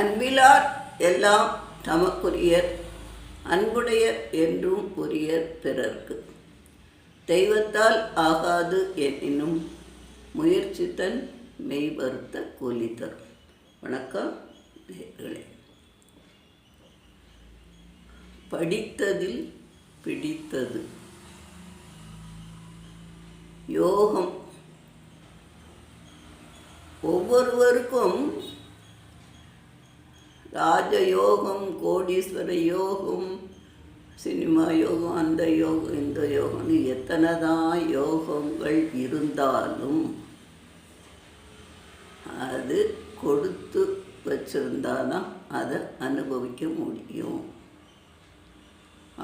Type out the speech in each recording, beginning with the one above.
அன்பிலார் எல்லாம் தமக்குரியர் அன்புடையர் என்றும் உரியர் பிறர்க்கு. தெய்வத்தால் ஆகாது எனினும் முயற்சித்தன் மெய் வருத்த கூலி தரும் வணக்கம் நேர்களே படித்ததில் பிடித்தது. யோகம். ஒவ்வொருவருக்கும் ராஜயோகம் கோடீஸ்வர யோகம் சினிமா யோகம் அந்த யோகம் இந்த யோகம்னு எத்தனை தான் யோகங்கள் இருந்தாலும் அது கொடுத்து வச்சுருந்தாதான் அதை அனுபவிக்க முடியும்.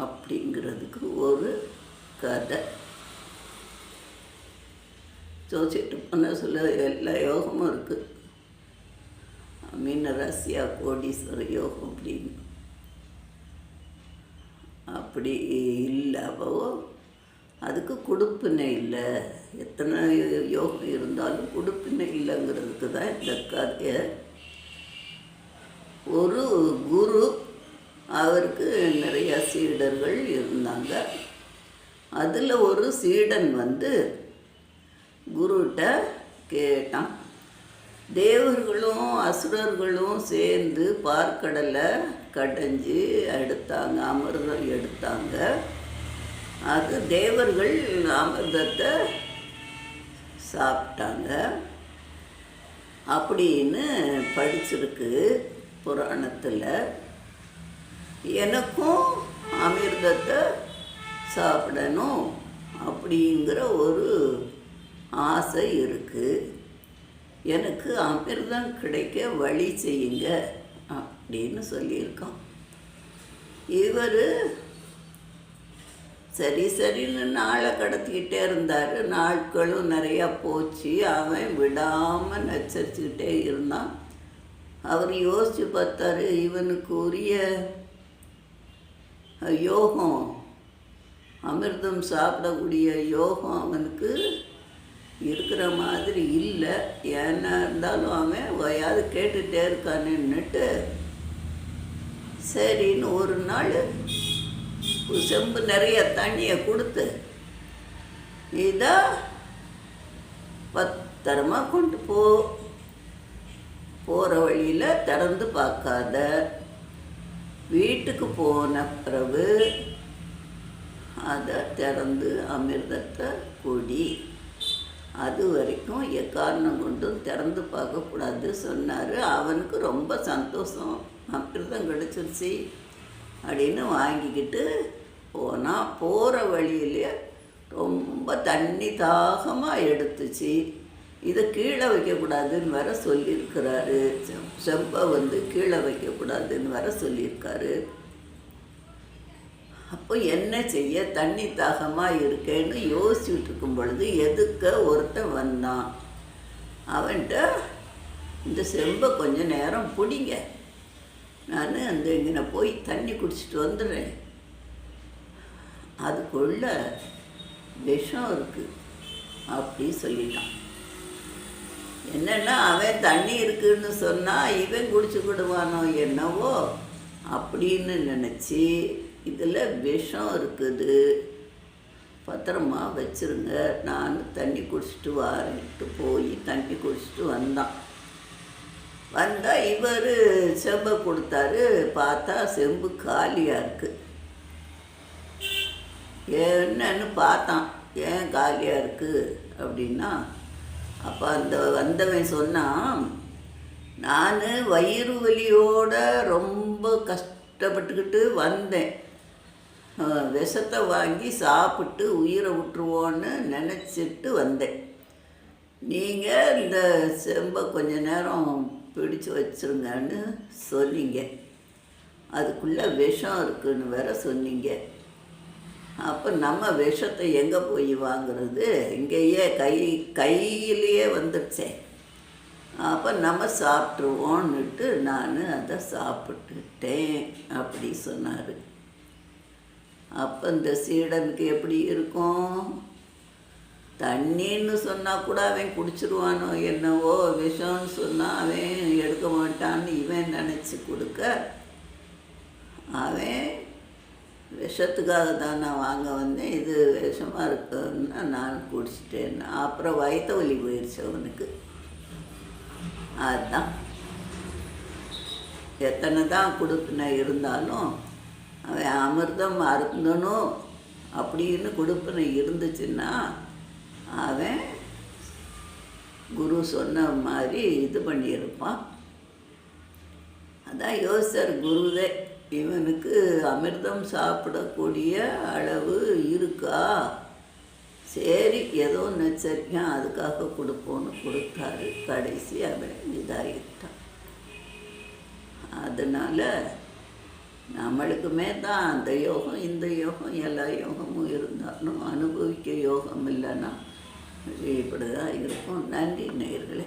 அப்படிங்கிறதுக்கு ஒரு கதை. ஜோசிட்டு பண்ண சொல்ல எல்லா யோகமும் இருக்குது மீனராசியா கோடீஸ்வர யோகம் அப்படின்னு. அப்படி இல்லை அப்போ அதுக்கு கொடுப்பினை இல்லை. எத்தனை யோகம் இருந்தாலும் கொடுப்பினை இல்லைங்கிறதுக்கு தான் இந்த கதையை. ஒரு குரு அவருக்கு நிறைய சீடர்கள் இருந்தாங்க. அதில் ஒரு சீடன் வந்து குருகிட்ட கேட்டான். தேவர்களும் அசுரர்களும் சேர்ந்து பார்க்கடலை கடைஞ்சி எடுத்தாங்க அமிர்தம் எடுத்தாங்க. அது தேவர்கள் அமிர்தத்தை சாப்பிட்டாங்க. அப்படின்னு படிச்சிருக்கு புராணத்தில். எனக்கும் அமிர்தத்தை சாப்பிடணும் அப்படிங்கிற ஒரு ஆசை இருக்குது எனக்கு அமிர்தம் கிடைக்க வழி செய்யுங்க அப்படின்னு சொல்லியிருக்கான். இவர் சரி சரின்னு நாளை கடத்திக்கிட்டே இருந்தார். நாட்களும் நிறையா போச்சு. அவன் விடாமல் நச்சரிச்சுக்கிட்டே இருந்தான். அவர் யோசித்து பார்த்தாரு இவனுக்கு உரிய யோகம் அமிர்தம் சாப்பிடக்கூடிய யோகம் அவனுக்கு இருக்கிற மாதிரி இல்லை. ஏன்னா இருந்தாலும் அவன் ஓயாவது கேட்டுகிட்டே இருக்கானுன்னுட்டு சரின்னு ஒரு நாள் செம்பு நிறைய தண்ணியை கொடுத்து இதை பத்திரமா கொண்டு போ. போகிற வழியில் திறந்து பார்க்காத. வீட்டுக்கு போன பிறகு அதை திறந்து அமிர்தத்தை குடி. அது வரைக்கும் எக்காரணம் கொண்டும் திறந்து பார்க்கக்கூடாது சொன்னார். அவனுக்கு ரொம்ப சந்தோஷம். அமிர்தம் கிடச்சிருச்சு அப்படின்னு வாங்கிக்கிட்டு போனால் போகிற வழியிலே ரொம்ப தண்ணி தாகமாக எடுத்துச்சு. இதை கீழே வைக்கக்கூடாதுன்னு வர சொல்லியிருக்கிறாரு. செம்பை வந்து கீழே வைக்கக்கூடாதுன்னு வர சொல்லியிருக்காரு. அப்போ என்ன செய்ய? தண்ணி தாகமாக இருக்கேன்னு யோசிச்சுட்டு இருக்கும் பொழுது எதுக்க ஒருத்தன் வந்தான் அவன்கிட்ட இந்த செம்பை கொஞ்சம் நேரம் பிடிங்க. நான் அந்த இங்கே போய் தண்ணி குடிச்சிட்டு வந்துடுறேன் அதுக்குள்ள விஷம் இருக்குது அப்படி சொல்லிட்டான். என்னென்னா அவன் தண்ணி இருக்குன்னு சொன்னால் இவன் குடிச்சு விடுவானோ என்னவோ? அப்படின்னு நினச்சி இதில் விஷம் இருக்குது. பத்திரமா வச்சுருங்க. நான் தண்ணி குடிச்சிட்டு வாரிட்டு போய் தண்ணி குடிச்சிட்டு வந்தான். வந்தால் இவர் செம்பை கொடுத்தாரு. பார்த்தா செம்பு காலியாக இருக்குது என்னன்னு பார்த்தான். ஏன் காலியாக இருக்குது அப்படின்னா அப்போ அந்த வந்தவன் சொன்னான் நான் வயிறு வலியோட ரொம்ப கஷ்டப்பட்டுக்கிட்டு வந்தேன். விஷத்தை வாங்கி சாப்பிட்டு உயிரை விட்டுருவோன்னு நினச்சிட்டு வந்தேன். நீங்கள் இந்த செம்பை கொஞ்ச நேரம் பிடிச்சு வச்சுருங்கன்னு சொன்னீங்க. அதுக்குள்ளே விஷம் இருக்குன்னு வேற சொன்னீங்க. அப்போ நம்ம விஷத்தை எங்கே போய் வாங்குறது? இங்கேயே கை கையிலேயே வந்துடுச்சே. அப்போ நம்ம சாப்பிட்ருவோன்னுட்டு நான் அதை சாப்பிட்டுட்டேன் அப்படி சொன்னார். அப்போ இந்த சீடனுக்கு எப்படி இருக்கும்? தண்ணின்னு சொன்னால் கூட அவன் குடிச்சிருவானோ என்னவோ விஷம்னு சொன்னால் அவன் எடுக்க மாட்டான்னு இவன் நினச்சி கொடுக்க அவன் விஷத்துக்காக தான் நான் வாங்க வந்தேன். இது விஷமாக இருக்குன்னா நான் குடிச்சிட்டேன். அப்புறம் வயிற்று வலி போயிடுச்சு அவனுக்கு. அதுதான் எத்தனை தான் கொடுப்பின இருந்தாலும் அவன் அமிர்தம் அருந்தணும் அப்படின்னு கொடுப்பினை இருந்துச்சுன்னா அவன் குரு சொன்ன மாதிரி இது பண்ணியிருப்பான். அதான் யோசிச்சார் குருவே இவனுக்கு அமிர்தம் சாப்பிடக்கூடிய அளவு இருக்கா? சரி ஏதோ நச்சரிக்கான் அதுக்காக கொடுப்போன்னு கொடுத்தாரு. கடைசி அவன் இதாகிட்டான் அதனால் நம்மளுக்குமே தான் அந்த யோகம் இந்த யோகம் எல்லா யோகமும் இருந்தாலும் அனுபவிக்க யோகம் இல்லைன்னா இப்படி தான் இருக்கும். நன்றி நேயர்களே.